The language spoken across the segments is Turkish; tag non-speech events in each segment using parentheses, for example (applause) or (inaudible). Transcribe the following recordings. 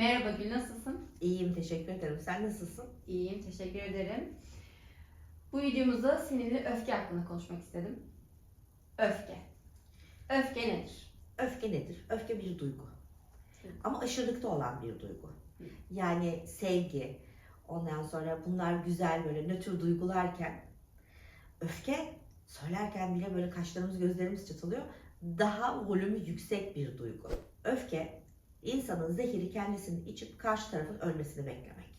Merhaba Gül, nasılsın? İyiyim teşekkür ederim. Sen nasılsın? İyiyim, teşekkür ederim. Bu videomuzda seninle öfke hakkında konuşmak istedim. Öfke. Öfke nedir? Öfke nedir? Öfke bir duygu. Evet. Ama aşırılıkta olan bir duygu. Hı. Yani sevgi, ondan sonra bunlar güzel böyle nötr duygularken öfke söylerken bile böyle kaşlarımız gözlerimiz çatılıyor. Daha volümü yüksek bir duygu. Öfke insanın zehiri kendisini içip karşı tarafın ölmesini beklemek.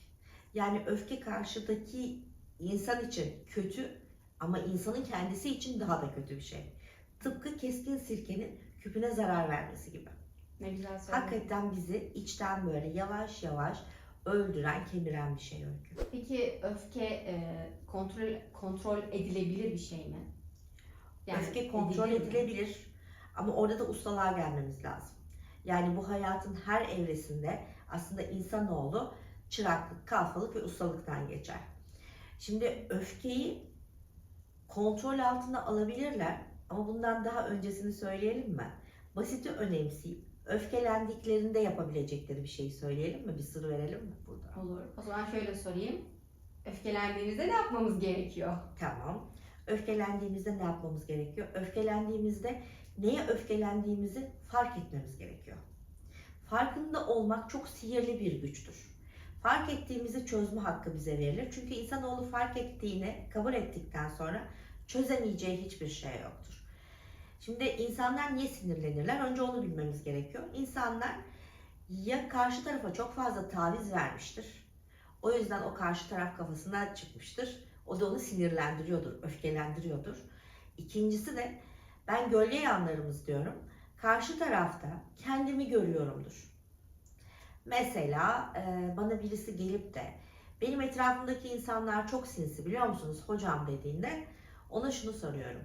Yani öfke karşıdaki insan için kötü ama insanın kendisi için daha da kötü bir şey. Tıpkı keskin sirkenin küpüne zarar vermesi gibi. Ne güzel söyledin. Hakikaten bizi içten böyle yavaş yavaş öldüren, kemiren bir şey öykü. Peki öfke e, kontrol kontrol edilebilir bir şey mi? Öfke kontrol edilir mi? edilebilir ama orada da ustalığa gelmemiz lazım. Yani bu hayatın her evresinde aslında insanoğlu çıraklık, kalfalık ve ustalıktan geçer. Şimdi öfkeyi kontrol altına alabilirler ama bundan daha öncesini söyleyelim mi? Basiti önemseyip öfkelendiklerinde yapabilecekleri bir şeyi söyleyelim mi? Bir sır verelim mi burada? Olur. O zaman şöyle sorayım. Öfkelendiğimizde ne yapmamız gerekiyor? Tamam. Öfkelendiğimizde ne yapmamız gerekiyor? Öfkelendiğimizde neye öfkelendiğimizi fark etmemiz gerekiyor. Farkında olmak çok sihirli bir güçtür. Fark ettiğimizi çözme hakkı bize verilir. Çünkü insanoğlu fark ettiğini kabul ettikten sonra çözemeyeceği hiçbir şey yoktur. Şimdi insanlar niye sinirlenirler? Önce onu bilmemiz gerekiyor. İnsanlar ya karşı tarafa çok fazla taviz vermiştir. O yüzden o karşı taraf kafasına çıkmıştır. O da onu sinirlendiriyordur, öfkelendiriyordur. İkincisi de ben gölge yanlarımız diyorum. Karşı tarafta kendimi görüyorumdur. Mesela e, bana birisi gelip de benim etrafımdaki insanlar çok sinsi biliyor musunuz hocam dediğinde ona şunu soruyorum.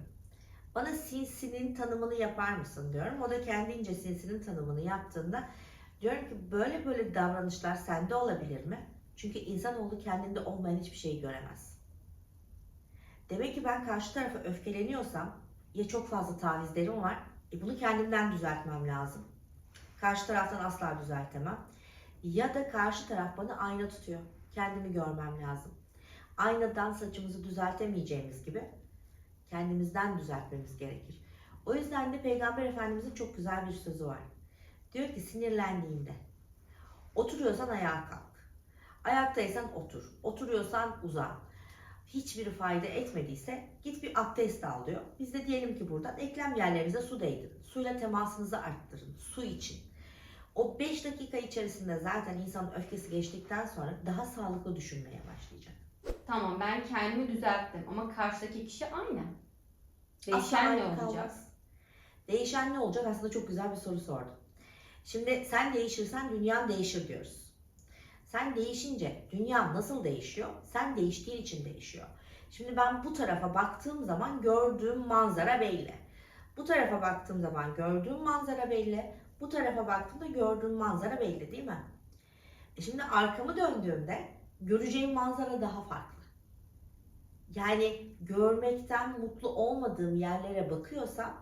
Bana sinsinin tanımını yapar mısın diyorum. O da kendince sinsinin tanımını yaptığında diyorum ki böyle böyle davranışlar sende olabilir mi? Çünkü insanoğlu kendinde olmayan hiçbir şeyi göremez. Demek ki ben karşı tarafa öfkeleniyorsam ya çok fazla tavizlerim var. E bunu kendimden düzeltmem lazım. Karşı taraftan asla düzeltemem. Ya da karşı taraf bana ayna tutuyor. Kendimi görmem lazım. Aynadan saçımızı düzeltemeyeceğimiz gibi kendimizden düzeltmemiz gerekir. O yüzden de Peygamber Efendimizin çok güzel bir sözü var. Diyor ki sinirlendiğinde oturuyorsan ayağa kalk. Ayaktaysan otur. Oturuyorsan uzan. Hiçbir fayda etmediyse git bir abdest al diyor. Biz de diyelim ki buradan eklem yerlerinize su değdirin. Suyla temasınızı arttırın. Su için. O 5 dakika içerisinde zaten insanın öfkesi geçtikten sonra daha sağlıklı düşünmeye başlayacak. Tamam ben kendimi düzelttim ama karşıdaki kişi aynı. Değişen ne olacak? kalmaz. Değişen ne olacak? Aslında çok güzel bir soru sordun. Şimdi sen değişirsen dünyan değişir diyoruz. Sen değişince dünya nasıl değişiyor? Sen değiştiğin için değişiyor. Şimdi ben bu tarafa baktığım zaman gördüğüm manzara belli. Bu tarafa baktığım zaman gördüğüm manzara belli. Bu tarafa baktığımda gördüğüm manzara belli değil mi? E şimdi arkamı döndüğümde göreceğim manzara daha farklı. Yani görmekten mutlu olmadığım yerlere bakıyorsam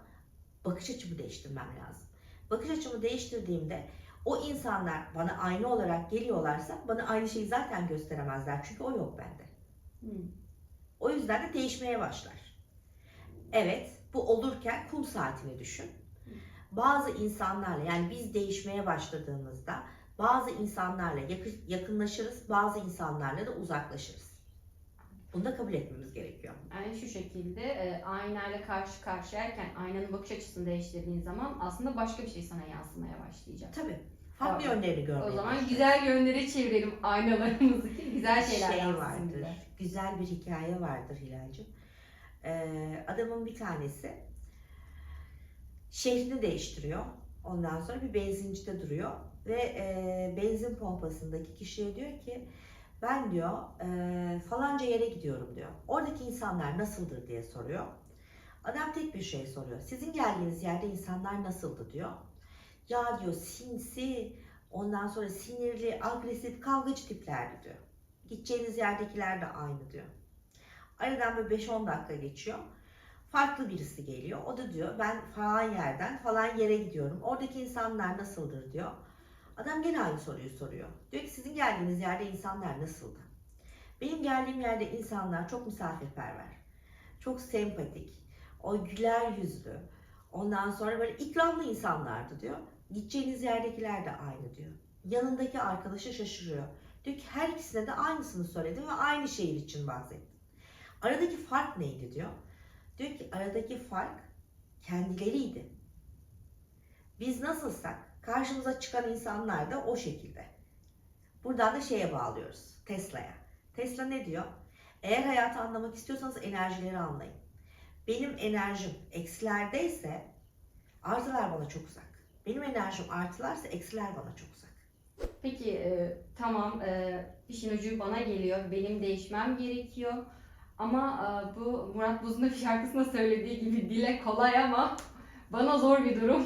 bakış açımı değiştirmem lazım. Bakış açımı değiştirdiğimde o insanlar bana aynı olarak geliyorlarsa bana aynı şeyi zaten gösteremezler. Çünkü o yok bende. Hmm. O yüzden de değişmeye başlar. Evet, bu olurken kum saatini düşün. Bazı insanlarla yani biz değişmeye başladığımızda bazı insanlarla yakı- yakınlaşırız, bazı insanlarla da uzaklaşırız. Bunu da kabul etmemiz gerekiyor. Yani şu şekilde e, aynayla karşı karşıyayken aynanın bakış açısını değiştirdiğin zaman aslında başka bir şey sana yansımaya başlayacak. Tabii. Farklı Tamam. yönlerini görmeye O zaman başlıyoruz. güzel yönlere çevirelim aynalarımızı ki güzel şeyler şey vardır. bize. Güzel bir hikaye vardır Hilal'cim. Ee, adamın bir tanesi şehrini değiştiriyor. Ondan sonra bir benzincide duruyor ve e, benzin pompasındaki kişiye diyor ki ben diyor e, falanca yere gidiyorum diyor. Oradaki insanlar nasıldır diye soruyor. Adam tek bir şey soruyor. Sizin geldiğiniz yerde insanlar nasıldı diyor. Ya diyor sinsi, ondan sonra sinirli, agresif, kavgacı tiplerdi diyor. Gideceğiniz yerdekiler de aynı diyor. Aradan böyle 5-10 dakika geçiyor. Farklı birisi geliyor. O da diyor ben falan yerden falan yere gidiyorum. Oradaki insanlar nasıldır diyor. Adam gene aynı soruyu soruyor. Diyor ki sizin geldiğiniz yerde insanlar nasıldı? Benim geldiğim yerde insanlar çok misafirperver, çok sempatik, o güler yüzlü, ondan sonra böyle ikramlı insanlardı diyor. Gideceğiniz yerdekiler de aynı diyor. Yanındaki arkadaşı şaşırıyor. Diyor ki her ikisine de aynısını söyledim ve aynı şehir için bahsettim. Aradaki fark neydi diyor. Diyor ki aradaki fark kendileriydi. Biz nasılsak karşımıza çıkan insanlar da o şekilde. Buradan da şeye bağlıyoruz. Tesla'ya. Tesla ne diyor? Eğer hayatı anlamak istiyorsanız enerjileri anlayın. Benim enerjim eksilerdeyse artılar bana çok uzak. Benim enerjim artılarsa eksiler bana çok uzak. Peki e, tamam e, işin ucu bana geliyor. Benim değişmem gerekiyor. Ama e, bu Murat Buz'un bir şarkısında söylediği gibi dile kolay ama bana zor bir durum.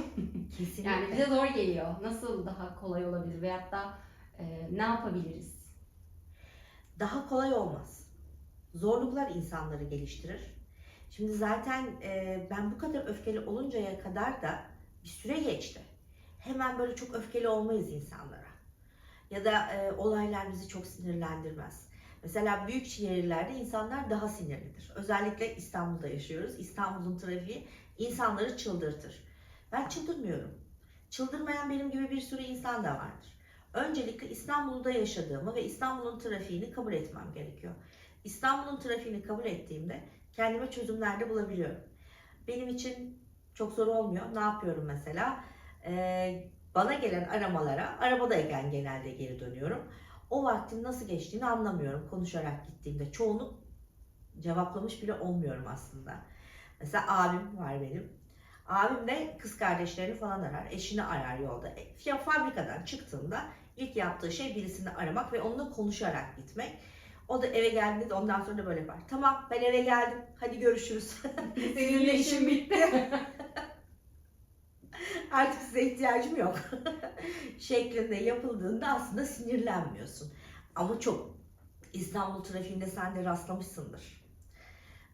Kesinlikle. Yani bize zor geliyor. Nasıl daha kolay olabilir veyahut da e, ne yapabiliriz? daha kolay olmaz. Zorluklar insanları geliştirir. Şimdi zaten e, ben bu kadar öfkeli oluncaya kadar da bir süre geçti. Hemen böyle çok öfkeli olmayız insanlara. Ya da e, olaylar bizi çok sinirlendirmez. Mesela büyük şehirlerde insanlar daha sinirlidir. Özellikle İstanbul'da yaşıyoruz. İstanbul'un trafiği insanları çıldırtır. Ben çıldırmıyorum. Çıldırmayan benim gibi bir sürü insan da vardır. Öncelikle İstanbul'da yaşadığımı ve İstanbul'un trafiğini kabul etmem gerekiyor. İstanbul'un trafiğini kabul ettiğimde kendime çözümler de bulabiliyorum. Benim için çok zor olmuyor. Ne yapıyorum mesela? Ee, bana gelen aramalara arabadayken genelde geri dönüyorum. O vaktin nasıl geçtiğini anlamıyorum konuşarak gittiğimde. Çoğunu cevaplamış bile olmuyorum aslında. Mesela abim var benim. Abim de kız kardeşlerini falan arar, eşini arar yolda. E, Ya fabrikadan çıktığında ilk yaptığı şey birisini aramak ve onunla konuşarak gitmek. O da eve geldiğinde de ondan sonra da böyle yapar. Tamam ben eve geldim, hadi görüşürüz. (laughs) Seninle işim bitti. (laughs) Artık size ihtiyacım yok. (laughs) şeklinde yapıldığında aslında sinirlenmiyorsun. Ama çok İstanbul trafiğinde sen de rastlamışsındır.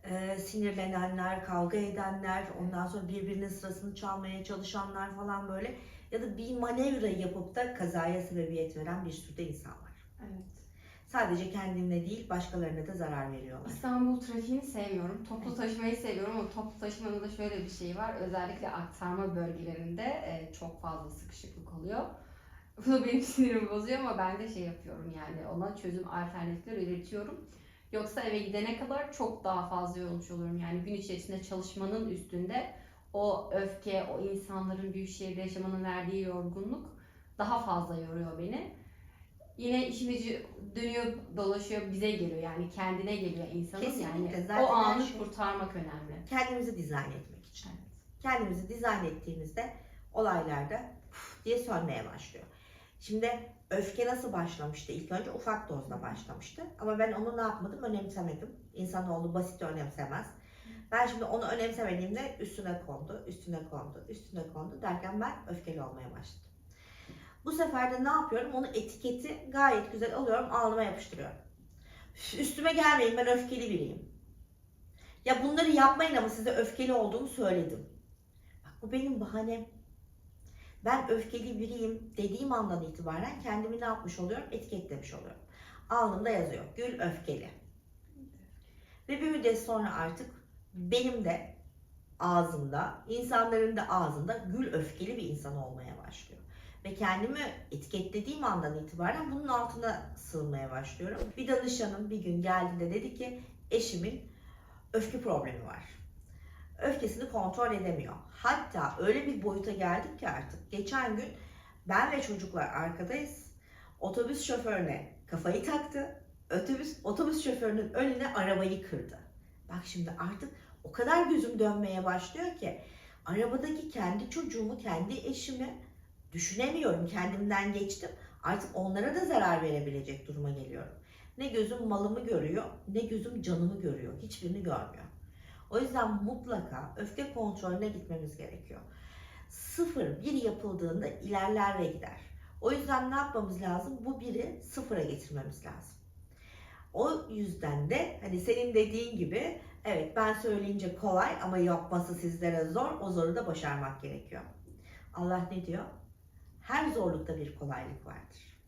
Ee, sinirlenenler, kavga edenler, ondan sonra birbirinin sırasını çalmaya çalışanlar falan böyle ya da bir manevra yapıp da kazaya sebebiyet veren bir sürü de insan var. Evet. Sadece kendine değil başkalarına da zarar veriyorlar. İstanbul trafiğini sevmiyorum. Toplu taşımayı seviyorum ama toplu taşımanın da şöyle bir şey var. Özellikle aktarma bölgelerinde e, çok fazla sıkışıklık oluyor. (laughs) Bu da benim sinirimi bozuyor ama ben de şey yapıyorum yani ona çözüm alternatifler üretiyorum. Yoksa eve gidene kadar çok daha fazla yorulmuş oluyorum. Yani gün içerisinde çalışmanın üstünde o öfke, o insanların büyük şehirde yaşamanın verdiği yorgunluk daha fazla yoruyor beni. Yine ucu dönüyor dolaşıyor bize geliyor yani kendine geliyor insanın Kesinlikle. yani Zaten o her anı şey- kurtarmak önemli. Kendimizi dizayn etmek için. Evet. kendimizi dizayn ettiğimizde olaylarda puf diye sönmeye başlıyor. Şimdi öfke nasıl başlamıştı? İlk önce ufak dozda başlamıştı. Ama ben onu ne yapmadım? Önemsemedim. İnsanoğlu basit önemsemez. Ben şimdi onu önemsemediğimde üstüne kondu, üstüne kondu, üstüne kondu derken ben öfkeli olmaya başladım. Bu sefer de ne yapıyorum? Onu etiketi gayet güzel alıyorum, alnıma yapıştırıyorum. Üstüme gelmeyin ben öfkeli biriyim. Ya bunları yapmayın ama size öfkeli olduğumu söyledim. Bak bu benim bahanem. Ben öfkeli biriyim dediğim andan itibaren kendimi ne yapmış oluyorum? Etiketlemiş oluyorum. Alnımda yazıyor. Gül öfkeli. Ve bir müddet sonra artık benim de ağzımda, insanların da ağzında gül öfkeli bir insan olmaya başlıyor. Ve kendimi etiketlediğim andan itibaren bunun altına sığınmaya başlıyorum. Bir danışanım bir gün geldiğinde dedi ki eşimin öfke problemi var. Öfkesini kontrol edemiyor. Hatta öyle bir boyuta geldik ki artık geçen gün ben ve çocuklar arkadayız. Otobüs şoförüne kafayı taktı. Otobüs otobüs şoförünün önüne arabayı kırdı. Bak şimdi artık o kadar gözüm dönmeye başlıyor ki arabadaki kendi çocuğumu, kendi eşimi düşünemiyorum. Kendimden geçtim. Artık onlara da zarar verebilecek duruma geliyorum. Ne gözüm malımı görüyor, ne gözüm canımı görüyor. Hiçbirini görmüyor. O yüzden mutlaka öfke kontrolüne gitmemiz gerekiyor. Sıfır bir yapıldığında ilerler ve gider. O yüzden ne yapmamız lazım? Bu biri sıfıra getirmemiz lazım. O yüzden de hani senin dediğin gibi evet ben söyleyince kolay ama yapması sizlere zor. O zoru da başarmak gerekiyor. Allah ne diyor? Her zorlukta bir kolaylık vardır.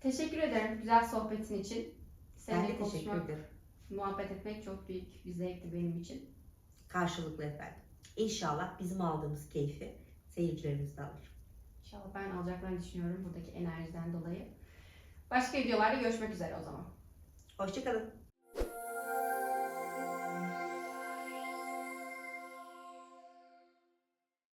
Teşekkür ederim güzel sohbetin için. Ben Seninle de teşekkür konuşmak, ederim. muhabbet etmek çok büyük bir zevkti benim için. Karşılıklı efendim. İnşallah bizim aldığımız keyfi seyircilerimiz de alır. İnşallah ben alacaklarını düşünüyorum buradaki enerjiden dolayı. Başka videolarda görüşmek üzere o zaman. Hoşçakalın.